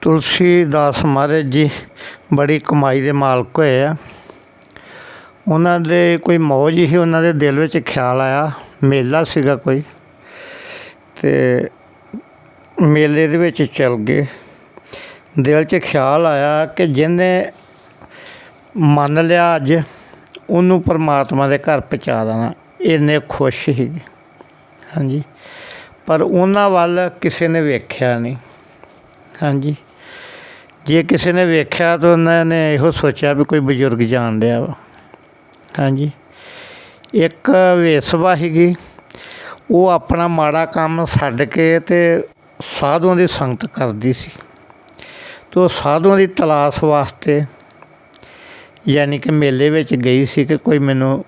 ਤੁਲਸੀਦਾਸ ਮਹਾਰਾਜ ਜੀ ਬੜੀ ਕਮਾਈ ਦੇ ਮਾਲਕ ਹੋਏ ਆ। ਉਹਨਾਂ ਦੇ ਕੋਈ ਮੌਜ ਹੀ ਉਹਨਾਂ ਦੇ ਦਿਲ ਵਿੱਚ ਖਿਆਲ ਆਇਆ। ਮੇਲਾ ਸੀਗਾ ਕੋਈ। ਤੇ ਮੇਲੇ ਦੇ ਵਿੱਚ ਚਲ ਗਏ। ਦਿਲ 'ਚ ਖਿਆਲ ਆਇਆ ਕਿ ਜਿਹਨੇ ਮੰਨ ਲਿਆ ਅੱਜ, ਉਹਨੂੰ ਪਰਮਾਤਮਾ ਦੇ ਘਰ ਪਹੁੰਚਾ ਦੇਣਾ। ਇੰਨੇ ਖੁਸ਼ ਸੀਗੇ ਹਾਂਜੀ। ਪਰ ਉਹਨਾਂ ਵੱਲ ਕਿਸੇ ਨੇ ਵੇਖਿਆ ਨਹੀਂ। ਹਾਂਜੀ। ਜੇ ਕਿਸੇ ਨੇ ਵੇਖਿਆ ਤਾਂ ਉਹਨਾਂ ਨੇ ਇਹੋ ਸੋਚਿਆ ਵੀ ਕੋਈ ਬਜ਼ੁਰਗ ਜਾਣ ਰਿਹਾ ਵਾ। ਹਾਂਜੀ। ਇੱਕ ਵੇਸਵਾ ਸੀਗੀ, ਉਹ ਆਪਣਾ ਮਾੜਾ ਕੰਮ ਛੱਡ ਕੇ ਤੇ ਸਾਧੂਆਂ ਦੀ ਸੰਗਤ ਕਰਦੀ ਸੀ। ਤੋ ਸਾਧੂਆਂ ਦੀ ਤਲਾਸ਼ ਵਾਸਤੇ ਯਾਨੀ ਕਿ ਮੇਲੇ ਵਿੱਚ ਗਈ ਸੀ ਕਿ ਕੋਈ ਮੈਨੂੰ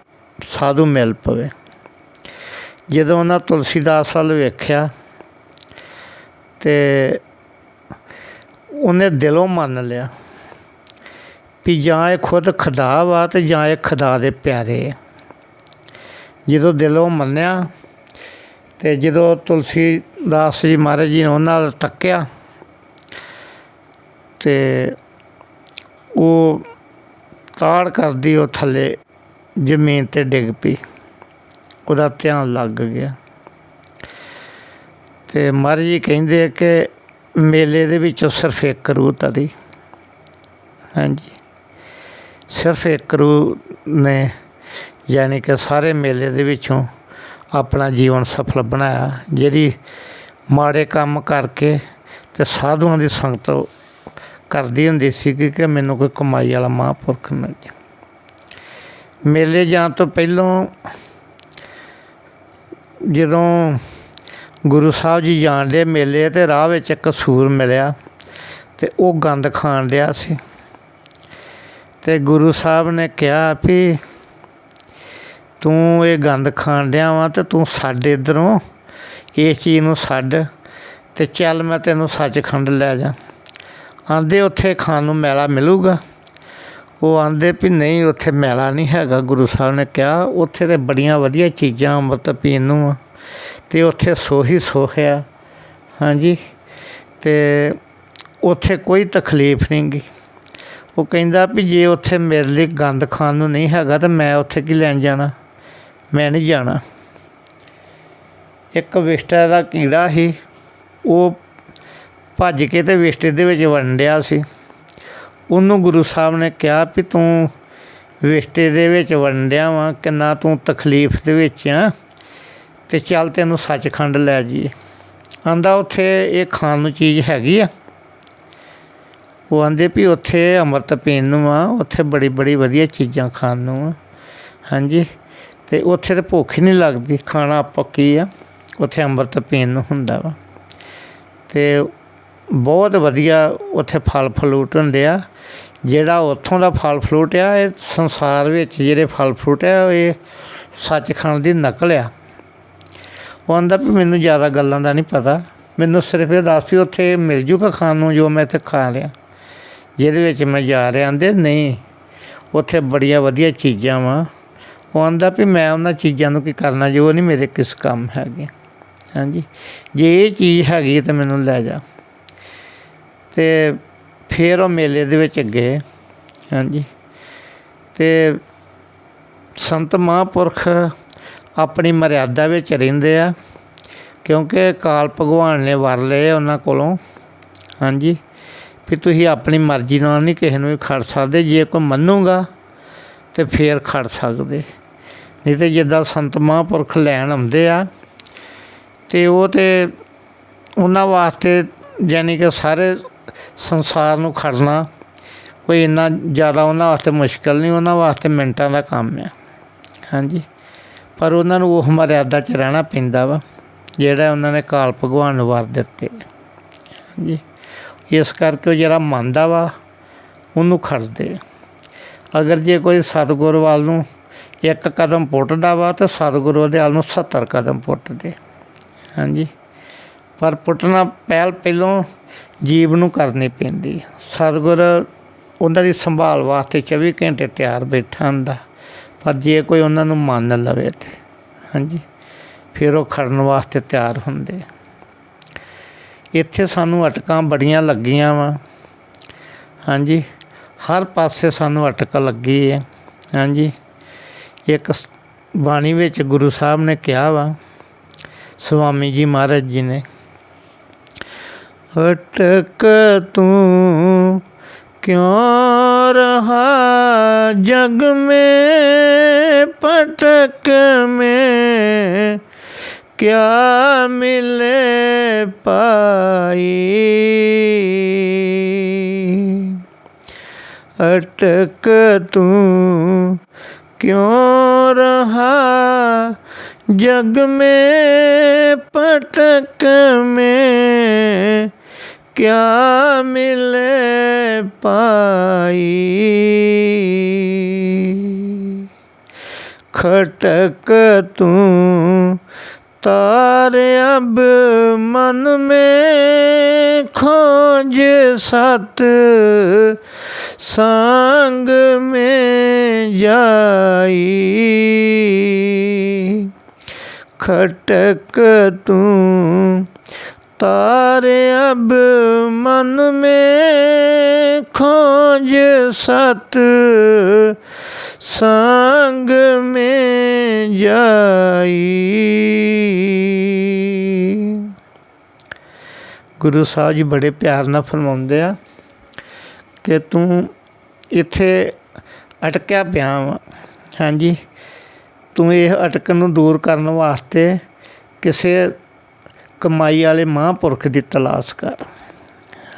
ਸਾਧੂ ਮਿਲ ਪਵੇ। ਜਦੋਂ ਉਹਨਾਂ ਤੁਲਸੀਦਾਸ ਵੱਲ ਵੇਖਿਆ ਤੇ ਉਹਨੇ ਦਿਲੋਂ ਮੰਨ ਲਿਆ ਵੀ ਜਾਂ ਇਹ ਖੁਦ ਖੁਦਾ ਵਾ ਤੇ ਜਾਂ ਇਹ ਖੁਦਾ ਦੇ ਪਿਆਰੇ ਆ। ਜਦੋਂ ਦਿਲੋਂ ਮੰਨਿਆ ਤੇ ਜਦੋਂ ਤੁਲਸੀ ਦਾਸ ਜੀ ਮਹਾਰਾਜ ਜੀ ਨੇ ਉਹਨਾਂ ਨਾਲ ਟੱਕਿਆ ਤੇ ਉਹ ਤਾੜ ਕਰਦੀ ਉਹ ਥੱਲੇ ਜ਼ਮੀਨ ਤੇ ਡਿੱਗ ਪਈ। ਉਹਦਾ ਧਿਆਨ ਲੱਗ ਗਿਆ। ਤੇ ਮਹਾਰਾਜ ਜੀ ਕਹਿੰਦੇ ਕਿ ਮੇਲੇ ਦੇ ਵਿੱਚੋਂ ਸਿਰਫ ਇੱਕ ਰੂਹ ਤਰੀ ਹਾਂਜੀ। ਸਿਰਫ ਇੱਕ ਰੂਹ ਨੇ ਯਾਨੀ ਕਿ ਸਾਰੇ ਮੇਲੇ ਦੇ ਵਿੱਚੋਂ ਆਪਣਾ ਜੀਵਨ ਸਫਲ ਬਣਾਇਆ, ਜਿਹੜੀ ਮਾੜੇ ਕੰਮ ਕਰਕੇ ਤੇ ਸਾਧੂਆਂ ਦੀ ਸੰਗਤ ਕਰਦੀ ਹੁੰਦੀ ਸੀ ਕਿ ਮੈਨੂੰ ਕੋਈ ਕਮਾਈ ਵਾਲਾ ਮਹਾਂਪੁਰਖ ਮਿਲ ਜਾ ਮੇਲੇ ਜਾਣ ਤੋਂ ਪਹਿਲਾਂ ਜਦੋਂ ਗੁਰੂ ਸਾਹਿਬ ਜੀ ਜਾਣ ਦੇ ਮੇਲੇ ਤੇ ਰਾਹ ਵਿੱਚ ਇੱਕ ਸੂਰ ਮਿਲਿਆ ਤੇ ਉਹ ਗੰਦ ਖਾਣ ਡਿਆ ਸੀ। ਤੇ ਗੁਰੂ ਸਾਹਿਬ ਨੇ ਕਿਹਾ ਵੀ ਤੂੰ ਇਹ ਗੰਦ ਖਾਣ ਡਿਆ ਵਾ ਤੇ ਤੂੰ ਸਾਡੇ ਇਧਰੋਂ, ਇਸ ਚੀਜ਼ ਨੂੰ ਛੱਡ ਤੇ ਚੱਲ ਮੈਂ ਤੈਨੂੰ ਸੱਚਖੰਡ ਲੈ ਜਾ। ਆਂਦੇ ਉੱਥੇ ਖਾਣ ਨੂੰ ਮੈਲਾ ਮਿਲੂਗਾ। ਉਹ ਆਂਦੇ ਵੀ ਨਹੀਂ, ਉੱਥੇ ਮੈਲਾ ਨਹੀਂ ਹੈਗਾ। ਗੁਰੂ ਸਾਹਿਬ ਨੇ ਕਿਹਾ, ਉੱਥੇ ਤੇ ਬੜੀਆਂ ਵਧੀਆ ਚੀਜ਼ਾਂ ਅੰਮ੍ਰਿਤ ਪੀਣ ਨੂੰ ਆ। ਤੇ ਉੱਥੇ ਸੋਹੀ ਸੋਹਿਆ, ਹਾਂਜੀ, ਤੇ ਉੱਥੇ ਕੋਈ ਤਕਲੀਫ ਨਹੀਂ ਗੀ। ਉਹ ਕਹਿੰਦਾ ਵੀ ਜੇ ਉੱਥੇ ਮੇਰੇ ਲਈ ਗੰਦ ਖਾਣ ਨੂੰ ਨਹੀਂ ਹੈਗਾ ਤਾਂ ਮੈਂ ਉੱਥੇ ਕੀ ਲੈਣ ਜਾਣਾ? ਮੈਂ ਨਹੀਂ ਜਾਣਾ। ਇੱਕ ਵਿਸ਼ਟਾ ਦਾ ਕੀੜਾ ਸੀ, ਉਹ ਭੱਜ ਕੇ ਤੇ ਵਿਸ਼ਟੇ ਦੇ ਵਿੱਚ ਵੰਡਿਆ ਸੀ। ਉਹਨੂੰ ਗੁਰੂ ਸਾਹਿਬ ਨੇ ਕਿਹਾ ਵੀ ਤੂੰ ਵਿਸ਼ਟੇ ਦੇ ਵਿੱਚ ਵੰਡਿਆ ਵਾਂ ਕਿੰਨਾ ਤੂੰ ਤਕਲੀਫ ਦੇ ਵਿੱਚ ਆ। ਤੇ ਚੱਲ ਤੈਨੂੰ ਸੱਚਖੰਡ ਲੈ ਜੀ ਆਂਦਾ ਉੱਥੇ ਇਹ ਖਾਣ ਨੂੰ ਚੀਜ਼ ਹੈਗੀ ਆ। ਉਹ ਆਂਦੇ ਵੀ ਉੱਥੇ ਅੰਮ੍ਰਿਤ ਪੀਣ ਨੂੰ ਆ, ਉੱਥੇ ਬੜੀ ਬੜੀ ਵਧੀਆ ਚੀਜ਼ਾਂ ਖਾਣ ਨੂੰ ਆ। ਹਾਂਜੀ, ਤੇ ਉੱਥੇ ਤੇ ਭੁੱਖ ਹੀ ਨਹੀਂ ਲੱਗਦੀ, ਖਾਣਾ ਪੱਕੀ ਆ? ਉੱਥੇ ਅੰਮ੍ਰਿਤ ਪੀਣ ਨੂੰ ਹੁੰਦਾ ਵਾ। ਤੇ ਬਹੁਤ ਵਧੀਆ ਉੱਥੇ ਫਲ ਫਲੂਟ ਹੁੰਦੇ ਆ। ਜਿਹੜਾ ਉੱਥੋਂ ਦਾ ਫਲ ਫਲੂਟ ਆ, ਇਹ ਸੰਸਾਰ ਵਿੱਚ ਜਿਹੜੇ ਫਲ ਫਰੂਟ ਆ, ਇਹ ਸੱਚਖੰਡ ਦੀ ਨਕਲ ਆ। ਉਹ ਆਂਦਾ ਵੀ ਮੈਨੂੰ ਜ਼ਿਆਦਾ ਗੱਲਾਂ ਦਾ ਨਹੀਂ ਪਤਾ। ਮੈਨੂੰ ਸਿਰਫ ਇਹ ਦੱਸ ਵੀ ਉੱਥੇ ਮਿਲ ਜੂਗਾ ਖਾਣ ਨੂੰ ਜੋ ਮੈਂ ਇੱਥੇ ਖਾ ਲਿਆ। ਜਿਹਦੇ ਵਿੱਚ ਮੈਂ ਜਾ ਰਿਹਾ, ਆਂਦੇ ਨਹੀਂ, ਉੱਥੇ ਬੜੀਆਂ ਵਧੀਆ ਚੀਜ਼ਾਂ ਵਾ। ਉਹ ਆਂਦਾ ਵੀ ਮੈਂ ਉਹਨਾਂ ਚੀਜ਼ਾਂ ਨੂੰ ਕੀ ਕਰਨਾ, ਜੋ ਨਹੀਂ ਮੇਰੇ ਕਿਸ ਕੰਮ ਹੈਗੇ। ਹਾਂਜੀ। ਜੇ ਇਹ ਚੀਜ਼ ਹੈਗੀ ਤਾਂ ਮੈਨੂੰ ਲੈ ਜਾ। ਤੇ ਫਿਰ ਉਹ ਮੇਲੇ ਦੇ ਵਿੱਚ ਗਏ। ਹਾਂਜੀ। ਤੇ ਸੰਤ ਮਹਾਂਪੁਰਖ ਆਪਣੀ ਮਰਿਆਦਾ ਵਿੱਚ ਰਹਿੰਦੇ ਆ, ਕਿਉਂਕਿ ਕਾਲ ਭਗਵਾਨ ਨੇ ਵਰ ਲਏ ਉਹਨਾਂ ਕੋਲੋਂ। ਹਾਂਜੀ। ਵੀ ਤੁਸੀਂ ਆਪਣੀ ਮਰਜ਼ੀ ਨਾਲ ਨਹੀਂ ਕਿਸੇ ਨੂੰ ਵੀ ਖੜ ਸਕਦੇ, ਜੇ ਕੋਈ ਮੰਨੂਗਾ ਤੇ ਫੇਰ ਖੜ ਸਕਦੇ। ਨਹੀਂ ਤੇ ਜਿੱਦਾਂ ਸੰਤ ਮਹਾਂਪੁਰਖ ਲੈਣ ਆਉਂਦੇ ਆ, ਤੇ ਉਹ ਤੇ ਉਹਨਾਂ ਵਾਸਤੇ ਯਾਨੀ ਕਿ ਸਾਰੇ ਸੰਸਾਰ ਨੂੰ ਖੜਨਾ ਕੋਈ ਇੰਨਾ ਜ਼ਿਆਦਾ ਉਹਨਾਂ ਵਾਸਤੇ ਮੁਸ਼ਕਲ ਨਹੀਂ, ਉਹਨਾਂ ਵਾਸਤੇ ਮਿੰਟਾਂ ਦਾ ਕੰਮ ਆ। ਹਾਂਜੀ। ਪਰ ਉਹਨਾਂ ਨੂੰ ਉਹ ਮਰਿਆਦਾ 'ਚ ਰਹਿਣਾ ਪੈਂਦਾ ਵਾ, ਜਿਹੜਾ ਉਹਨਾਂ ਨੇ ਕਾਲ ਭਗਵਾਨ ਨੂੰ ਵਰ ਦਿੱਤੇ। ਹਾਂਜੀ। ਇਸ ਕਰਕੇ ਉਹ ਜਿਹੜਾ ਮੰਨਦਾ ਵਾ, ਉਹਨੂੰ ਖੜਦੇ। ਅਗਰ ਜੇ ਕੋਈ ਸਤਿਗੁਰ ਵੱਲ ਨੂੰ ਇੱਕ ਕਦਮ ਪੁੱਟਦਾ ਵਾ, ਤਾਂ ਸਤਿਗੁਰੂ ਉਹਦੇ ਵੱਲ ਨੂੰ 70 ਕਦਮ ਪੁੱਟਦੇ। ਹਾਂਜੀ। ਪਰ ਪੁੱਟਣਾ ਪਹਿਲ ਪਹਿਲੋਂ ਜੀਵ ਨੂੰ ਕਰਨੀ ਪੈਂਦੀ। ਸਤਿਗੁਰ ਉਹਨਾਂ ਦੀ ਸੰਭਾਲ ਵਾਸਤੇ 24 ਘੰਟੇ ਤਿਆਰ ਬੈਠਾ ਹੁੰਦਾ। ਪਰ ਜੇ ਕੋਈ ਉਹਨਾਂ ਨੂੰ ਮੰਨ ਲਵੇ ਤੇ ਹਾਂਜੀ, ਫਿਰ ਉਹ ਖੜਨ ਵਾਸਤੇ ਤਿਆਰ ਹੁੰਦੇ ਇੱਥੇ ਸਾਨੂੰ ਅਟਕਾਂ ਬੜੀਆਂ ਲੱਗੀਆਂ ਵਾ, ਹਾਂਜੀ, ਹਰ ਪਾਸੇ ਸਾਨੂੰ ਅਟਕ ਲੱਗੀ ਹੈ ਹਾਂਜੀ। ਇੱਕ ਬਾਣੀ ਵਿੱਚ ਗੁਰੂ ਸਾਹਿਬ ਨੇ ਕਿਹਾ ਵਾ ਸੁਆਮੀ ਜੀ ਮਹਾਰਾਜ ਜੀ ਨੇ, ਅਟਕ ਤੂੰ ਕਿਉਂ रहा जग में, पटक में क्या मिले पाई? अटक तू क्यों रहा? जग में, पटक में ਕਿਆ ਮਿਲੇ ਪਾਈ? ਖਟਕ ਤੂੰ ਤਾਰ ਅਬ ਮਨ ਮੇ ਖੋਜ ਸਤ ਸੰਗ ਮੇ ਜਾਈ। ਖਟਕ ਤੂੰ तारे अब मन में खोज सत संग में जाई ਗੁਰੂ ਸਾਹਿਬ ਜੀ ਬੜੇ ਪਿਆਰ ਨਾਲ ਫਰਮਾਉਂਦੇ ਆ ਕਿ ਤੂੰ ਇੱਥੇ ਅਟਕਿਆ ਪਿਆ ਵਾ ਹਾਂਜੀ ਤੂੰ ਇਹ ਅਟਕਣ ਨੂੰ ਦੂਰ ਕਰਨ ਵਾਸਤੇ ਕਿਸੇ ਕਮਾਈ ਵਾਲੇ ਮਹਾਂਪੁਰਖ ਦੀ ਤਲਾਸ਼ ਕਰ।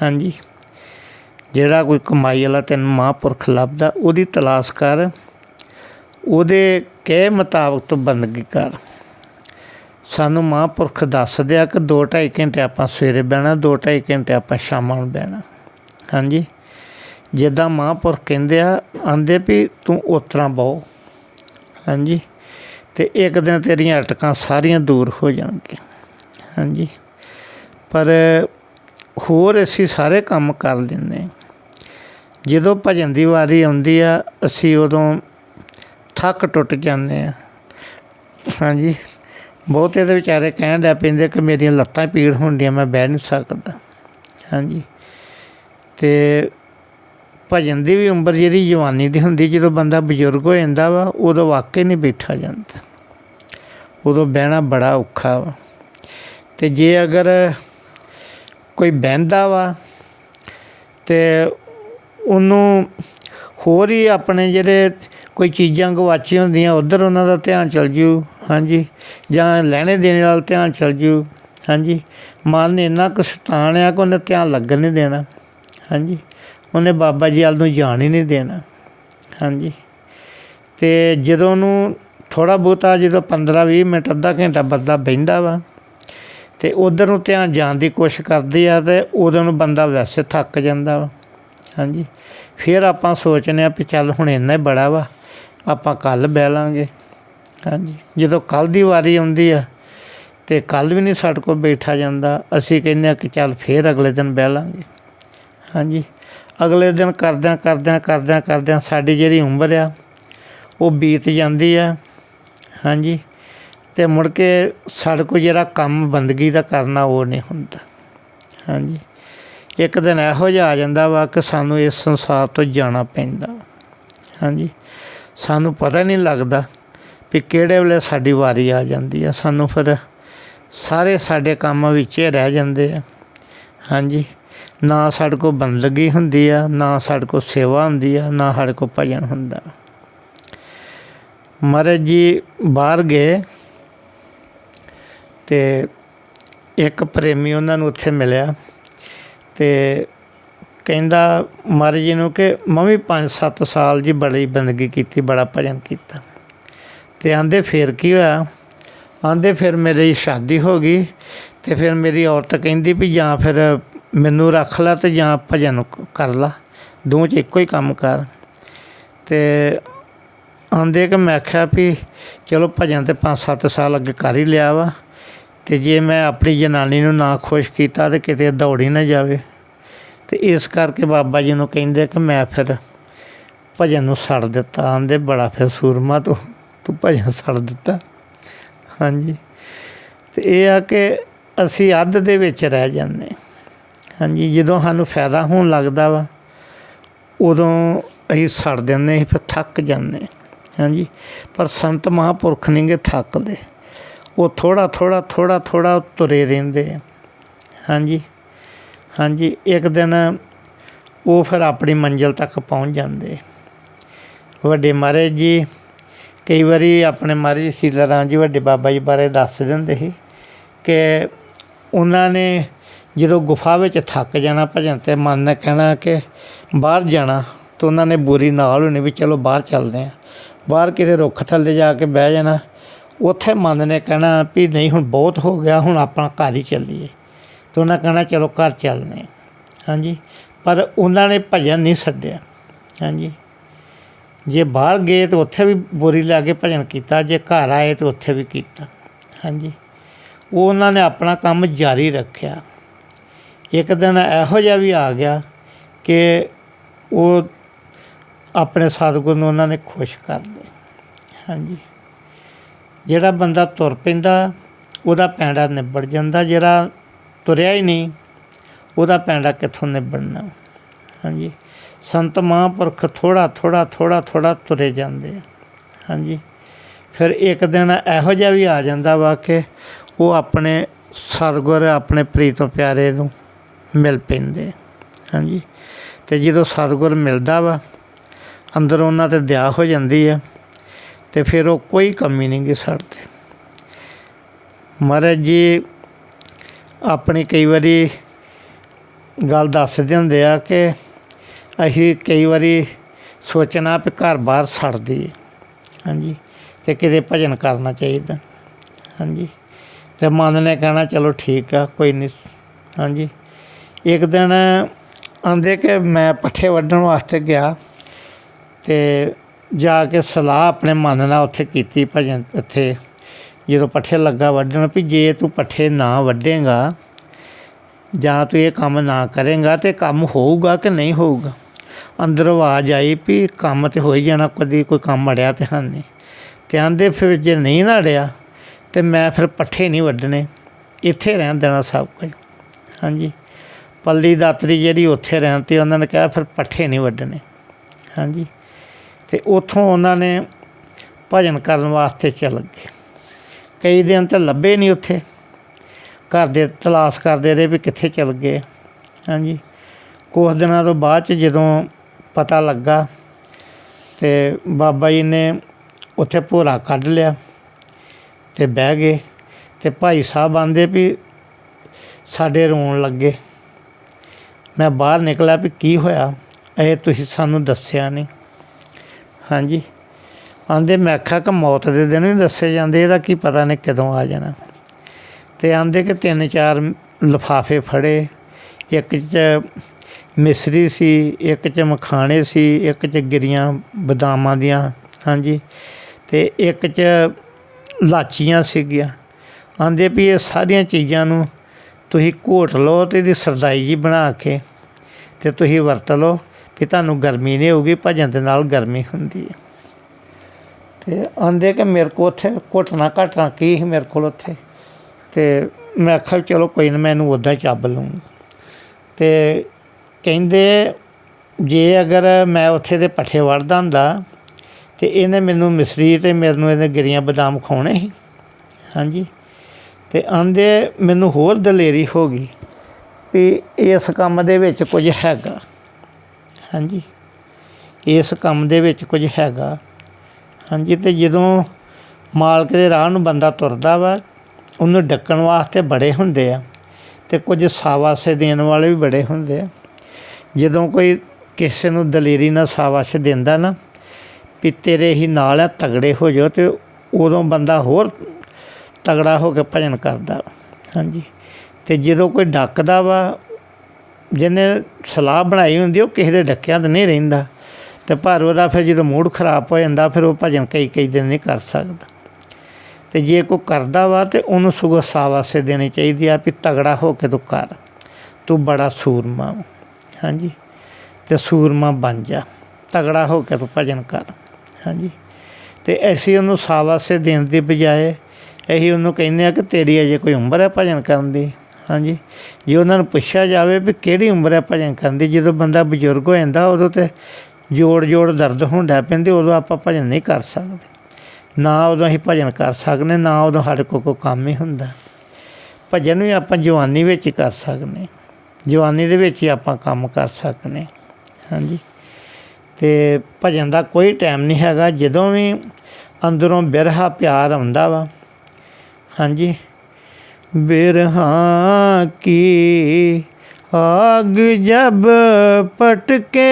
ਹਾਂਜੀ। ਜਿਹੜਾ ਕੋਈ ਕਮਾਈ ਵਾਲਾ ਤੈਨੂੰ ਮਹਾਂਪੁਰਖ ਲੱਭਦਾ, ਉਹਦੀ ਤਲਾਸ਼ ਕਰ। ਉਹਦੇ ਕਹਿ ਮੁਤਾਬਕ ਤੂੰ ਬੰਦਗੀ ਕਰ। ਸਾਨੂੰ ਮਹਾਂਪੁਰਖ ਦੱਸਦੇ ਆ ਕਿ 2.5 ਘੰਟੇ ਆਪਾਂ ਸਵੇਰੇ ਬਹਿਣਾ 2.5 ਘੰਟੇ ਆਪਾਂ ਸ਼ਾਮਾਂ ਨੂੰ ਬਹਿਣਾ। ਹਾਂਜੀ। ਜਿੱਦਾਂ ਮਹਾਂਪੁਰਖ ਕਹਿੰਦੇ ਆ, ਆਂਦੇ ਵੀ ਤੂੰ ਉਤਰਾ ਬਹੁ। ਹਾਂਜੀ। ਤੇ ਇੱਕ ਦਿਨ ਤੇਰੀਆਂ ਅਟਕਾਂ ਸਾਰੀਆਂ ਦੂਰ ਹੋ ਜਾਣਗੀਆਂ। ਹਾਂਜੀ। ਪਰ ਹੋਰ ਅਸੀਂ ਸਾਰੇ ਕੰਮ ਕਰ ਲੈਂਦੇ ਹਾਂ। ਜਦੋਂ ਭਜਨ ਦੀ ਵਾਰੀ ਆਉਂਦੀ ਆ, ਅਸੀਂ ਉਦੋਂ ਥੱਕ ਟੁੱਟ ਜਾਂਦੇ ਆ ਹਾਂਜੀ। ਬਹੁਤੇ ਦੇ ਵਿਚਾਰੇ ਕਹਿਣ ਲੱਗ ਪੈਂਦੇ ਕਿ ਮੇਰੀਆਂ ਲੱਤਾਂ ਪੀੜ ਹੁੰਦੀਆਂ, ਮੈਂ ਬਹਿ ਨਹੀਂ ਸਕਦਾ। ਹਾਂਜੀ। ਤੇ ਭਜਨ ਦੀ ਵੀ ਉਮਰ ਜਿਹੜੀ ਜਵਾਨੀ ਦੀ ਹੁੰਦੀ, ਜਦੋਂ ਬੰਦਾ ਬਜ਼ੁਰਗ ਹੋ ਜਾਂਦਾ ਵਾ, ਉਦੋਂ ਵਾਕਈ ਨਹੀਂ ਬੈਠਾ ਜਾਂਦਾ। ਉਦੋਂ ਬਹਿਣਾ ਬੜਾ ਔਖਾ ਵਾ। ਤੇ ਜੇ ਅਗਰ ਕੋਈ ਬਹਿੰਦਾ ਵਾ ਤੇ ਉਹਨੂੰ ਹੋਰ ਹੀ ਆਪਣੇ ਜਿਹੜੇ ਕੋਈ ਚੀਜ਼ਾਂ ਗਵਾਚੀਆਂ ਹੁੰਦੀਆਂ, ਉਧਰ ਉਹਨਾਂ ਦਾ ਧਿਆਨ ਚਲ ਜੂ, ਹਾਂਜੀ, ਜਾਂ ਲੈਣੇ ਦੇਣੇ ਵਾਲ ਧਿਆਨ ਚਲ ਜੂ, ਹਾਂਜੀ ਮਨ ਇੰਨਾ ਕੁ ਸ਼ੈਤਾਨ ਆ ਕਿ ਉਹਨੇ ਧਿਆਨ ਲੱਗਣ ਨਹੀਂ ਦੇਣਾ, ਹਾਂਜੀ, ਉਹਨੇ ਬਾਬਾ ਜੀ ਵੱਲ ਨੂੰ ਜਾਣ ਹੀ ਨਹੀਂ ਦੇਣਾ, ਹਾਂਜੀ, ਤੇ ਜਦੋਂ ਉਹਨੂੰ ਥੋੜਾ ਬਹੁਤਾ ਜਦੋਂ 15 20 ਮਿੰਟ, ਅੱਧਾ ਘੰਟਾ ਬੰਦਾ ਬਹਿੰਦਾ ਵਾ ਤੇ ਉਧਰ ਨੂੰ ਧਿਆਨ ਜਾਣ ਦੀ ਕੋਸ਼ਿਸ਼ ਕਰਦੇ ਆ ਤੇ ਉਦੋਂ ਨੂੰ ਬੰਦਾ ਵੈਸੇ ਥੱਕ ਜਾਂਦਾ ਵਾ। ਹਾਂਜੀ। ਫਿਰ ਆਪਾਂ ਸੋਚਨੇ ਆ ਵੀ ਚੱਲ ਹੁਣ ਇੰਨਾ ਹੀ ਬੜਾ ਵਾ, ਆਪਾਂ ਕੱਲ ਬਹਿ ਲਾਂਗੇ। ਹਾਂਜੀ। ਜਦੋਂ ਕੱਲ ਦੀ ਵਾਰੀ ਆਉਂਦੀ ਆ ਤੇ ਕੱਲ ਵੀ ਨਹੀਂ ਸਾਡੇ ਕੋਲ ਬੈਠਾ ਜਾਂਦਾ, ਅਸੀਂ ਕਹਿੰਦੇ ਆ ਕਿ ਚੱਲ ਫੇਰ ਅਗਲੇ ਦਿਨ ਬਹਿ ਲਾਂਗੇ। ਹਾਂਜੀ। ਅਗਲੇ ਦਿਨ ਕਰਦਿਆਂ ਕਰਦਿਆਂ ਕਰਦਿਆਂ ਕਰਦਿਆਂ ਸਾਡੀ ਜਿਹੜੀ ਉਮਰ ਆ, ਉਹ ਬੀਤ ਜਾਂਦੀ ਆ। ਹਾਂਜੀ। ਅਤੇ ਮੁੜ ਕੇ ਸਾਡੇ ਕੋਲ ਜਿਹੜਾ ਕੰਮ ਬੰਦਗੀ ਦਾ ਕਰਨਾ ਉਹ ਨਹੀਂ ਹੁੰਦਾ। ਹਾਂਜੀ। ਇੱਕ ਦਿਨ ਇਹੋ ਜਿਹਾ ਆ ਜਾਂਦਾ ਵਾ ਕਿ ਸਾਨੂੰ ਇਸ ਸੰਸਾਰ ਤੋਂ ਜਾਣਾ ਪੈਂਦਾ। ਹਾਂਜੀ। ਸਾਨੂੰ ਪਤਾ ਨਹੀਂ ਲੱਗਦਾ ਵੀ ਕਿਹੜੇ ਵੇਲੇ ਸਾਡੀ ਵਾਰੀ ਆ ਜਾਂਦੀ ਆ। ਸਾਨੂੰ ਫਿਰ ਸਾਰੇ ਸਾਡੇ ਕੰਮ ਵਿੱਚ ਰਹਿ ਜਾਂਦੇ ਆ। ਹਾਂਜੀ। ਨਾ ਸਾਡੇ ਕੋਲ ਬੰਦਗੀ ਹੁੰਦੀ ਆ, ਨਾ ਸਾਡੇ ਕੋਲ ਸੇਵਾ ਹੁੰਦੀ ਆ, ਨਾ ਸਾਡੇ ਕੋਲ ਭਜਨ ਹੁੰਦਾ। ਮਹਾਰਾਜ ਜੀ ਬਾਹਰ ਗਏ। ਅਤੇ ਇੱਕ ਪ੍ਰੇਮੀ ਉਹਨਾਂ ਨੂੰ ਉੱਥੇ ਮਿਲਿਆ ਅਤੇ ਕਹਿੰਦਾ ਮਹਾਰਾਜ ਜੀ ਨੂੰ ਕਿ ਮੈਂ ਵੀ 5-7 ਸਾਲ ਜੀ ਬੜੀ ਬੰਦਗੀ ਕੀਤੀ, ਬੜਾ ਭਜਨ ਕੀਤਾ। ਤੇ ਆਂਦੇ ਫਿਰ ਕੀ ਹੋਇਆ? ਆਂਦੇ ਫਿਰ ਮੇਰੀ ਸ਼ਾਦੀ ਹੋ ਗਈ ਤੇ ਫਿਰ ਮੇਰੀ ਔਰਤ ਕਹਿੰਦੀ ਵੀ ਜਾਂ ਫਿਰ ਮੈਨੂੰ ਰੱਖ ਲੈ ਤੇ ਜਾਂ ਭਜਨ ਕਰ ਲਾ, ਦੋਵਾਂ ਚ ਇੱਕੋ ਹੀ ਕੰਮ ਕਰ। ਤੇ ਆਂਦੇ ਕਿ ਮੈਂ ਆਖਿਆ ਵੀ ਚਲੋ ਭਜਨ ਤੇ 5-7 ਸਾਲ ਅੱਗੇ ਕਰ ਹੀ ਲਿਆ ਵਾ। ਤੇ ਜੇ ਮੈਂ ਆਪਣੀ ਜਨਾਨੀ ਨੂੰ ਨਾ ਖੁਸ਼ ਕੀਤਾ ਤੇ ਕਿਤੇ ਦੌੜੀ ਨਾ ਜਾਵੇ, ਤੇ ਇਸ ਕਰਕੇ ਬਾਬਾ ਜੀ ਨੂੰ ਕਹਿੰਦੇ ਕਿ ਮੈਂ ਫਿਰ ਭਜਨ ਨੂੰ ਛੱਡ ਦਿੱਤਾ। ਆਂਦੇ, ਬੜਾ ਫਿਰ ਸੂਰਮਾ ਤੂੰ ਤੂੰ ਭਜਨ ਛੱਡ ਦਿੱਤਾ। ਹਾਂਜੀ। ਤੇ ਇਹ ਆ ਕਿ ਅਸੀਂ ਅੱਧ ਦੇ ਵਿੱਚ ਰਹਿ ਜਾਂਦੇ ਹਾਂਜੀ, ਜਦੋਂ ਸਾਨੂੰ ਫਾਇਦਾ ਹੋਣ ਲੱਗਦਾ ਵਾ, ਉਦੋਂ ਅਸੀਂ ਸੜ ਦਿੰਦੇ ਫਿਰ ਥੱਕ ਜਾਂਦੇ ਹਾਂਜੀ। ਪਰ ਸੰਤ ਮਹਾਂਪੁਰਖ ਨਹੀਂ ਗੇ ਥੱਕਦੇ। ਉਹ ਥੋੜਾ ਥੋੜਾ ਥੋੜਾ ਥੋੜਾ ਤੁਰੇ ਰਹਿੰਦੇ ਹਾਂਜੀ ਹਾਂਜੀ, ਇੱਕ ਦਿਨ ਉਹ ਫਿਰ ਆਪਣੀ ਮੰਜ਼ਿਲ ਤੱਕ ਪਹੁੰਚ ਜਾਂਦੇ ਵੱਡੇ ਮਹਾਰਾਜ ਜੀ, ਕਈ ਵਾਰੀ ਆਪਣੇ ਮਹਾਰਾਜ ਸ਼ੀਲਾ ਰਾਮ ਜੀ ਵੱਡੇ ਬਾਬਾ ਜੀ ਬਾਰੇ ਦੱਸ ਦਿੰਦੇ ਸੀ ਕਿ ਉਹਨਾਂ ਨੇ ਜਦੋਂ ਗੁਫਾ ਵਿੱਚ ਥੱਕ ਜਾਣਾ ਭਜਨ ਤੇ ਮਨ ਨੇ ਕਹਿਣਾ ਕਿ ਬਾਹਰ ਜਾਣਾ, ਤਾਂ ਉਹਨਾਂ ਨੇ ਬੋਰੀ ਨਾਲ ਹੋਣੀ ਵੀ ਚਲੋ ਬਾਹਰ ਚੱਲਦੇ ਆ। ਬਾਹਰ ਕਿਤੇ ਰੁੱਖ ਥੱਲੇ ਜਾ ਕੇ ਬਹਿ ਜਾਣਾ ਉੱਥੇ ਮਨ ਨੇ ਕਹਿਣਾ ਵੀ ਨਹੀਂ, ਹੁਣ ਬਹੁਤ ਹੋ ਗਿਆ, ਹੁਣ ਆਪਣਾ ਘਰ ਹੀ ਚੱਲੀਏ। ਤੇ ਉਹਨਾਂ ਕਹਿਣਾ, ਚਲੋ ਘਰ ਚੱਲਦੇ ਹਾਂਜੀ। ਪਰ ਉਹਨਾਂ ਨੇ ਭਜਨ ਨਹੀਂ ਛੱਡਿਆ। ਹਾਂਜੀ। ਜੇ ਬਾਹਰ ਗਏ ਤਾਂ ਉੱਥੇ ਵੀ ਬੋਰੀ ਲਾ ਕੇ ਭਜਨ ਕੀਤਾ, ਜੇ ਘਰ ਆਏ ਤਾਂ ਉੱਥੇ ਵੀ ਕੀਤਾ। ਹਾਂਜੀ। ਉਹ ਉਹਨਾਂ ਨੇ ਆਪਣਾ ਕੰਮ ਜਾਰੀ ਰੱਖਿਆ। ਇੱਕ ਦਿਨ ਇਹੋ ਜਿਹਾ ਵੀ ਆ ਗਿਆ ਕਿ ਉਹ ਆਪਣੇ ਸਤਿਗੁਰ ਨੂੰ ਉਹਨਾਂ ਨੇ ਖੁਸ਼ ਕਰ ਲਿਆ। ਹਾਂਜੀ। ਜਿਹੜਾ ਬੰਦਾ ਤੁਰ ਪੈਂਦਾ, ਉਹਦਾ ਪੈਂਡਾ ਨਿਬੜ ਜਾਂਦਾ। ਜਿਹੜਾ ਤੁਰਿਆ ਹੀ ਨਹੀਂ, ਉਹਦਾ ਪੈਂਡਾ ਕਿੱਥੋਂ ਨਿਬੜਨਾ? ਹਾਂਜੀ। ਸੰਤ ਮਹਾਂਪੁਰਖ ਥੋੜਾ ਥੋੜਾ ਥੋੜਾ ਥੋੜਾ ਤੁਰੇ ਜਾਂਦੇ ਆ। ਹਾਂਜੀ। ਫਿਰ ਇੱਕ ਦਿਨ ਇਹੋ ਜਿਹਾ ਵੀ ਆ ਜਾਂਦਾ ਵਾ ਕਿ ਉਹ ਆਪਣੇ ਸਤਿਗੁਰ, ਆਪਣੇ ਪ੍ਰੀਤਮ ਪਿਆਰੇ ਨੂੰ ਮਿਲ ਪੈਂਦੇ ਹਾਂਜੀ। ਤੇ ਜਦੋਂ ਸਤਿਗੁਰ ਮਿਲਦਾ ਵਾ, ਅੰਦਰ ਉਹਨਾਂ ਤੇ ਦਇਆ ਹੋ ਜਾਂਦੀ ਆ। ਤੇ ਫਿਰ ਉਹ ਕੋਈ ਕਮੀ ਨਹੀਂ ਗੀ ਛੱਡਦੇ ਮਹਾਰਾਜ ਜੀ, ਆਪਣੀ ਕਈ ਵਾਰੀ ਗੱਲ ਦੱਸਦੇ ਹੁੰਦੇ ਆ ਕਿ ਅਸੀਂ ਕਈ ਵਾਰੀ ਸੋਚਣਾ ਵੀ ਘਰ ਬਾਹਰ ਸੜਦੀ ਹੈ ਹਾਂਜੀ, ਤੇ ਕਿਤੇ ਭਜਨ ਕਰਨਾ ਚਾਹੀਦਾ। ਹਾਂਜੀ, ਤੇ ਮਨ ਨੇ ਕਹਿਣਾ ਚਲੋ ਠੀਕ ਆ, ਕੋਈ ਨਹੀਂ। ਹਾਂਜੀ, ਇੱਕ ਦਿਨ ਆਂਦੇ ਕਿ ਮੈਂ ਪੱਠੇ ਵੱਢਣ ਵਾਸਤੇ ਗਿਆ ਤੇ ਜਾ ਕੇ ਸਲਾਹ ਆਪਣੇ ਮਨ ਨਾਲ ਉੱਥੇ ਕੀਤੀ ਭਜਨ, ਇੱਥੇ ਜਦੋਂ ਪੱਠੇ ਲੱਗਾ ਵੱਢਣ ਵੀ ਜੇ ਤੂੰ ਪੱਠੇ ਨਾ ਵੱਢੇਗਾ ਜਾਂ ਤੂੰ ਇਹ ਕੰਮ ਨਾ ਕਰੇਗਾ ਤੇ ਕੰਮ ਹੋਊਗਾ ਕਿ ਨਹੀਂ ਹੋਊਗਾ? ਅੰਦਰ ਆਵਾਜ਼ ਆਈ ਵੀ ਕੰਮ ਤੇ ਹੋ ਹੀ ਜਾਣਾ, ਕਦੀ ਕੋਈ ਕੰਮ ਅੜਿਆ ਤੇ ਹਨ ਨਹੀਂ। ਤੇ ਆਂਦੇ ਫਿਰ ਜੇ ਨਹੀਂ ਨਾ ਅੜਿਆ ਤੇ ਮੈਂ ਫਿਰ ਪੱਠੇ ਨਹੀਂ ਵੱਢਣੇ। ਇੱਥੇ ਰਹਿਣ ਦੇਣਾ ਸਭ ਕੁਝ। ਹਾਂਜੀ। ਪੱਲੀ ਦਾਤਰੀ ਜਿਹੜੀ ਉੱਥੇ ਰਹਿਣ ਤੇ ਉਹਨਾਂ ਨੇ ਕਿਹਾ ਫਿਰ ਪੱਠੇ ਨਹੀਂ ਵੱਢਣੇ। ਹਾਂਜੀ। ਤੇ ਉੱਥੋਂ ਉਹਨਾਂ ਨੇ ਭਜਨ ਕਰਨ ਵਾਸਤੇ ਚੱਲ ਗਏ। ਕਈ ਦਿਨ ਤਾਂ ਲੱਭੇ ਨਹੀਂ ਉੱਥੇ। ਘਰ ਦੇ ਤਲਾਸ਼ ਕਰਦੇ ਰਹੇ ਵੀ ਕਿੱਥੇ ਚਲ ਗਏ। ਹਾਂਜੀ। ਕੁਝ ਦਿਨਾਂ ਤੋਂ ਬਾਅਦ ਚ ਜਦੋਂ ਪਤਾ ਲੱਗਾ ਤੇ ਬਾਬਾ ਜੀ ਨੇ ਉੱਥੇ ਭੋਰਾ ਕੱਢ ਲਿਆ ਤੇ ਬਹਿ ਗਏ ਤੇ ਭਾਈ ਸਾਹਿਬ ਆਂਦੇ ਵੀ ਸਾਡੇ ਰੋਣ ਲੱਗੇ। ਮੈਂ ਬਾਹਰ ਨਿਕਲਿਆ ਵੀ ਕੀ ਹੋਇਆ? ਇਹ ਤੁਸੀਂ ਸਾਨੂੰ ਦੱਸਿਆ ਨਹੀਂ। ਹਾਂਜੀ। ਆਂਦੇ ਮੈਂ ਆਖਿਆ ਕਿ ਮੌਤ ਦੇ ਦਿਨ ਵੀ ਦੱਸੇ ਜਾਂਦੇ, ਇਹਦਾ ਕੀ ਪਤਾ ਨਹੀਂ ਕਦੋਂ ਆ ਜਾਣਾ। ਤੇ ਆਂਦੇ ਕਿ ਤਿੰਨ ਚਾਰ ਲਫਾਫੇ ਫੜੇ, ਇੱਕ 'ਚ ਮਿਸਰੀ ਸੀ, ਇੱਕ 'ਚ ਮਖਾਣੇ ਸੀ, ਇੱਕ 'ਚ ਗਿਰੀਆਂ ਬਦਾਮਾਂ ਦੀਆਂ, ਹਾਂਜੀ। ਤੇ ਇੱਕ 'ਚ ਲਾਚੀਆਂ ਸੀਗੀਆਂ। ਆਂਦੇ ਵੀ ਇਹ ਸਾਰੀਆਂ ਚੀਜ਼ਾਂ ਨੂੰ ਤੁਸੀਂ ਘੋਟ ਲਓ ਤੇ ਇਹਦੀ ਸਰਦਾਈ ਜੀ ਬਣਾ ਕੇ ਤੇ ਤੁਸੀਂ ਵਰਤ ਲਓ। ਕਿ ਤੁਹਾਨੂੰ ਗਰਮੀ ਨਹੀਂ ਹੋਊਗੀ, ਭਜਨ ਦੇ ਨਾਲ ਗਰਮੀ ਹੁੰਦੀ ਹੈ। ਤੇ ਆਂਦੇ ਕਿ ਮੇਰੇ ਕੋ ਉੱਥੇ ਘੁੱਟਣਾ ਘਟਣਾ ਕੀ ਸੀ ਮੇਰੇ ਕੋਲ ਉੱਥੇ? ਤੇ ਮੈਂ ਆਖਿਆ ਚਲੋ ਕੋਈ ਨਾ, ਮੈਂ ਇਹਨੂੰ ਉੱਦਾਂ ਹੀ ਚੱਬ ਲਊਂਗਾ। ਤੇ ਕਹਿੰਦੇ, ਜੇ ਅਗਰ ਮੈਂ ਉੱਥੇ ਦੇ ਪੱਠੇ ਵੜਦਾ ਹੁੰਦਾ, ਤੇ ਇਹਨੇ ਮੈਨੂੰ ਮਿਸਰੀ ਤੇ ਨੂੰ ਇਹਨੇ ਗਿਰੀਆਂ ਬਦਾਮ ਖਾਣੇ ਸੀ। ਹਾਂਜੀ। ਤੇ ਆਂਦੇ, ਮੈਨੂੰ ਹੋਰ ਦਲੇਰੀ ਹੋ ਗਈ ਵੀ ਇਸ ਕੰਮ ਦੇ ਵਿੱਚ ਕੁਝ ਹੈਗਾ। ਹਾਂਜੀ। ਇਸ ਕੰਮ ਦੇ ਵਿੱਚ ਕੁਝ ਹੈਗਾ। ਹਾਂਜੀ, ਤੇ ਜਦੋਂ ਮਾਲਕ ਦੇ ਰਾਹ ਨੂੰ ਬੰਦਾ ਤੁਰਦਾ ਵਾ, ਉਹਨੂੰ ਡੱਕਣ ਵਾਸਤੇ ਬੜੇ ਹੁੰਦੇ ਆ ਤੇ ਕੁਝ ਸਾਵਾਸੇ ਦੇਣ ਵਾਲੇ ਵੀ ਬੜੇ ਹੁੰਦੇ ਆ। ਜਦੋਂ ਕੋਈ ਕਿਸੇ ਨੂੰ ਦਲੇਰੀ ਨਾਲ ਸਾਵਾਸ ਦਿੰਦਾ ਨਾ ਵੀ ਤੇਰੇ ਹੀ ਨਾਲ ਆ, ਤਗੜੇ ਹੋ ਜਾਓ ਤੇ ਉਦੋਂ ਬੰਦਾ ਹੋਰ ਤਗੜਾ ਹੋ ਕੇ ਭਜਨ ਕਰਦਾ। ਹਾਂਜੀ। ਤੇ ਜਦੋਂ ਕੋਈ ਡੱਕਦਾ ਵਾ ਜਿਹਨੇ ਸਲਾਹ ਬਣਾਈ ਹੁੰਦੀ, ਉਹ ਕਿਸੇ ਦੇ ਡੱਕਿਆਂ ਤੇ ਨਹੀਂ ਰਹਿੰਦਾ। ਤੇ ਪਰ ਉਹਦਾ ਫਿਰ ਜਦੋਂ ਮੂਡ ਖਰਾਬ ਹੋ ਜਾਂਦਾ, ਫਿਰ ਉਹ ਭਜਨ ਕਈ ਕਈ ਦਿਨ ਨਹੀਂ ਕਰ ਸਕਦਾ। ਤੇ ਜੇ ਕੋਈ ਕਰਦਾ ਵਾ, ਤੇ ਉਹਨੂੰ ਸਗੋਂ ਸਾਵਾਸੇ ਦੇਣੀ ਚਾਹੀਦੀ ਆ ਵੀ ਤਗੜਾ ਹੋ ਕੇ ਤੂੰ ਕਰ। ਤੂੰ ਬੜਾ ਸੂਰਮਾ ਵਾਂ। ਹਾਂਜੀ? ਤੇ ਸੂਰਮਾ ਬਣ ਜਾ। ਤਗੜਾ ਹੋ ਕੇ ਤੂੰ ਭਜਨ ਕਰ। ਹਾਂਜੀ? ਤੇ ਐਸੀ ਉਹਨੂੰ ਸਾਵਾਸੇ ਦੇਣ ਦੀ ਬਜਾਏ ਅਸੀਂ ਉਹਨੂੰ ਕਹਿੰਦੇ ਆ ਕਿ ਤੇਰੀ ਅਜੇ ਕੋਈ ਉਮਰ ਹੈ ਭਜਨ ਕਰਨ ਦੀ? ਹਾਂਜੀ। ਜੇ ਉਹਨਾਂ ਨੂੰ ਪੁੱਛਿਆ ਜਾਵੇ ਵੀ ਕਿਹੜੀ ਉਮਰ ਹੈ ਭਜਨ ਕਰਨ ਦੀ, ਜਦੋਂ ਬੰਦਾ ਬਜ਼ੁਰਗ ਹੋ ਜਾਂਦਾ, ਉਦੋਂ ਤੇ ਜੋੜ ਜੋੜ ਦਰਦ ਹੁੰਦਾ ਪੈਂਦੇ, ਉਦੋਂ ਆਪਾਂ ਭਜਨ ਨਹੀਂ ਕਰ ਸਕਦੇ। ਨਾ ਉਦੋਂ ਅਸੀਂ ਭਜਨ ਕਰ ਸਕਦੇ ਨਾ ਉਦੋਂ ਸਾਡੇ ਕੋਲ ਕੋਈ ਕੰਮ ਹੀ ਹੁੰਦਾ। ਭਜਨ ਵੀ ਆਪਾਂ ਜਵਾਨੀ ਵਿੱਚ ਹੀ ਕਰ ਸਕਦੇ ਜਵਾਨੀ ਦੇ ਵਿੱਚ ਹੀ ਆਪਾਂ ਕੰਮ ਕਰ ਸਕਦੇ ਹਾਂਜੀ। ਤੇ ਭਜਨ ਦਾ ਕੋਈ ਟਾਈਮ ਨਹੀਂ ਹੈਗਾ। ਜਦੋਂ ਵੀ ਅੰਦਰੋਂ ਬਿਰਹਾ ਪਿਆਰ ਆਉਂਦਾ ਵਾ, ਹਾਂਜੀ। ਬਿਰਹਾ ਕੀ ਆਗ ਜਬ ਪਟਕੇ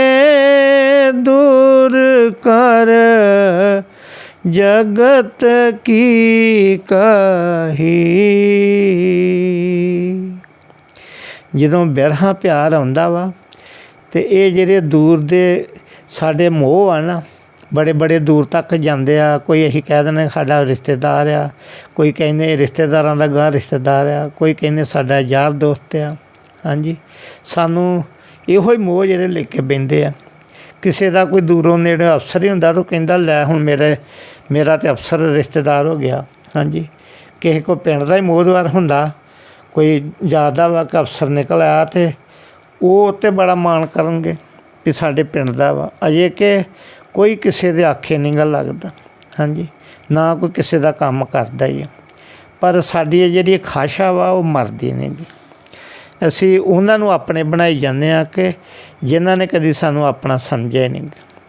ਦੂਰ ਕਰ ਜਗਤ ਕੀ ਕਹੀ। ਜਦੋਂ ਬਿਰਹਾ ਪਿਆਰ ਆਉਂਦਾ ਵਾ ਤੇ ਇਹ ਜਿਹੜੇ ਦੂਰ ਦੇ ਸਾਡੇ ਮੋਹ ਆ ਨਾ ਬੜੇ ਬੜੇ ਦੂਰ ਤੱਕ ਜਾਂਦੇ ਆ। ਕੋਈ ਅਸੀਂ ਕਹਿ ਦਿੰਦੇ, ਸਾਡਾ ਰਿਸ਼ਤੇਦਾਰ ਆ। ਕੋਈ ਕਹਿੰਦੇ, ਰਿਸ਼ਤੇਦਾਰਾਂ ਦਾ ਗਾਂ ਰਿਸ਼ਤੇਦਾਰ ਆ। ਕੋਈ ਕਹਿੰਦੇ, ਸਾਡਾ ਯਾਰ ਦੋਸਤ ਆ। ਹਾਂਜੀ। ਸਾਨੂੰ ਇਹੋ ਹੀ ਮੋਹ ਜਿਹੜੇ ਲੈ ਕੇ ਬੈੰਦੇ ਆ। ਕਿਸੇ ਦਾ ਕੋਈ ਦੂਰੋਂ ਨੇੜੇ ਅਫਸਰ ਹੀ ਹੁੰਦਾ, ਤਾਂ ਉਹ ਕਹਿੰਦਾ, ਲੈ, ਹੁਣ ਮੇਰੇ, ਮੇਰਾ ਤੇ ਅਫਸਰ ਰਿਸ਼ਤੇਦਾਰ ਹੋ ਗਿਆ। ਹਾਂਜੀ। ਕਿਸੇ ਕੋ ਪਿੰਡ ਦਾ ਹੀ ਮੋਹਦਵਾਰ ਹੁੰਦਾ। ਕੋਈ ਜ਼ਿਆਦਾ ਵਾ ਕਿ ਅਫਸਰ ਨਿਕਲ ਆਇਆ ਤੇ ਉਹ ਉੱਤੇ ਬੜਾ ਮਾਣ ਕਰਨਗੇ ਵੀ ਸਾਡੇ ਪਿੰਡ ਦਾ ਵਾ। ਅਜੇ ਕਿ ਕੋਈ ਕਿਸੇ ਦੇ ਆਖੇ ਨਹੀਂ ਗੱਲ ਲੱਗਦਾ। ਹਾਂਜੀ। ਨਾ ਕੋਈ ਕਿਸੇ ਦਾ ਕੰਮ ਕਰਦਾ ਹੀ ਆ। ਪਰ ਸਾਡੀ ਇਹ ਜਿਹੜੀ ਖਾਸ਼ਾ ਵਾ, ਉਹ ਮਰਦੀ ਨਹੀਂ ਗੀ। ਅਸੀਂ ਉਹਨਾਂ ਨੂੰ ਆਪਣੇ ਬਣਾਈ ਜਾਂਦੇ ਆ ਕਿ ਜਿਨ੍ਹਾਂ ਨੇ ਕਦੀ ਸਾਨੂੰ ਆਪਣਾ ਸਮਝਿਆ ਨਹੀਂ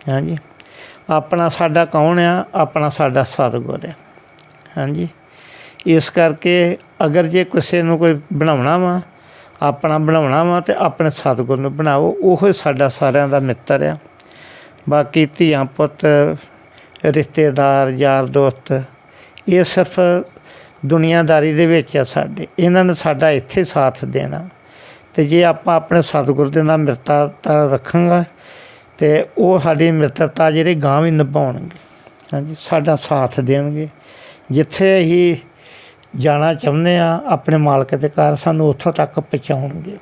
ਹਾਂਜੀ। ਆਪਣਾ ਸਾਡਾ ਕੌਣ ਆ? ਆਪਣਾ ਸਾਡਾ ਸਤਿਗੁਰ ਹੈ ਹਾਂਜੀ। ਇਸ ਕਰਕੇ ਅਗਰ ਜੇ ਕਿਸੇ ਨੂੰ ਕੋਈ ਬਣਾਉਣਾ ਵਾ, ਆਪਣਾ ਬਣਾਉਣਾ ਵਾ ਤੇ ਆਪਣੇ ਸਤਿਗੁਰ ਨੂੰ ਬਣਾਓ, ਉਹ ਸਾਡਾ ਸਾਰਿਆਂ ਦਾ ਮਿੱਤਰ ਆ। ਬਾਕੀ ਧੀਆਂ ਪੁੱਤ, ਰਿਸ਼ਤੇਦਾਰ, ਯਾਰ ਦੋਸਤ, ਇਹ ਸਿਰਫ ਦੁਨੀਆਦਾਰੀ ਦੇ ਵਿੱਚ ਆ ਸਾਡੇ। ਇਹਨਾਂ ਨੇ ਸਾਡਾ ਇੱਥੇ ਸਾਥ ਦੇਣਾ। ਤੇ ਜੇ ਆਪਾਂ ਆਪਣੇ ਸਤਿਗੁਰ ਦੇ ਨਾਲ ਮਿੱਤਰਤਾ ਰੱਖਾਂਗਾ, ਤੇ ਉਹ ਸਾਡੀ ਮਿੱਤਰਤਾ ਜਿਹੜੀ ਗਾਂ ਵੀ ਨਿਭਾਉਣਗੇ। ਹਾਂਜੀ, ਸਾਡਾ ਸਾਥ ਦੇਣਗੇ। ਜਿੱਥੇ ਅਸੀਂ ਜਾਣਾ ਚਾਹੁੰਦੇ ਆ ਆਪਣੇ ਮਾਲਕ ਦੇ ਘਰ ਸਾਨੂੰ ਉੱਥੋਂ ਤੱਕ ਪਹੁੰਚਾਉਣਗੇ।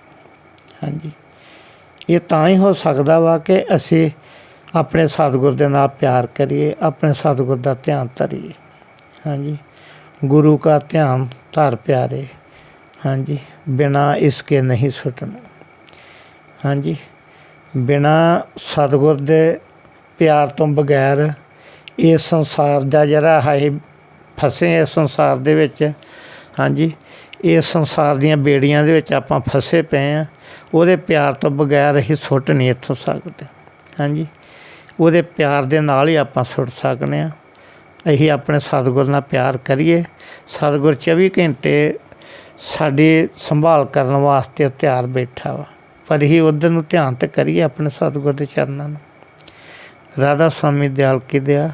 ਹਾਂਜੀ। ਇਹ ਤਾਂ ਹੀ ਹੋ ਸਕਦਾ ਵਾ ਕਿ ਅਸੀਂ ਆਪਣੇ ਸਤਿਗੁਰ ਦੇ ਨਾਲ ਪਿਆਰ ਕਰੀਏ, ਆਪਣੇ ਸਤਿਗੁਰ ਦਾ ਧਿਆਨ ਧਰੀਏ। ਹਾਂਜੀ। ਗੁਰੂ ਕਾ ਧਿਆਨ ਧਰ ਪਿਆਰੇ। ਹਾਂਜੀ। ਬਿਨਾ ਇਸਕੇ ਨਹੀਂ ਛੁੱਟਣਾ ਹਾਂਜੀ। ਬਿਨਾ ਸਤਿਗੁਰ ਦੇ ਪਿਆਰ ਤੋਂ ਬਗੈਰ ਇਸ ਸੰਸਾਰ ਦਾ ਜਿਹੜਾ ਹੈ ਫਸੇ ਇਸ ਸੰਸਾਰ ਦੇ ਵਿੱਚ। ਹਾਂਜੀ। ਇਸ ਸੰਸਾਰ ਦੀਆਂ ਬੇੜੀਆਂ ਦੇ ਵਿੱਚ ਆਪਾਂ ਫਸੇ ਪਏ ਆ ਉਹਦੇ ਪਿਆਰ ਤੋਂ ਬਗੈਰ ਅਸੀਂ ਸੁੱਟ ਨਹੀਂ ਇੱਥੋਂ ਸਕਦੇ। ਹਾਂਜੀ। ਉਹਦੇ ਪਿਆਰ ਦੇ ਨਾਲ ਹੀ ਆਪਾਂ ਸੁੱਟ ਸਕਦੇ ਆ ਅਸੀਂ ਆਪਣੇ ਸਤਿਗੁਰ ਨਾਲ ਪਿਆਰ ਕਰੀਏ। ਸਤਿਗੁਰ 24 ਘੰਟੇ ਸਾਡੀ ਸੰਭਾਲ ਕਰਨ ਵਾਸਤੇ ਤਿਆਰ ਬੈਠਾ ਵਾ। ਪਰ ਹੀ ਉਧਰ ਨੂੰ ਧਿਆਨ ਤੇ ਕਰੀਏ ਆਪਣੇ ਸਤਿਗੁਰ ਦੇ ਚਰਨਾਂ ਨੂੰ। ਰਾਧਾ ਸਵਾਮੀ ਦਿਆਲ ਕੀ ਦਿਆ।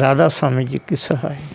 ਰਾਧਾ ਸਵਾਮੀ ਜੀ ਕੀ ਸਹਾਈ।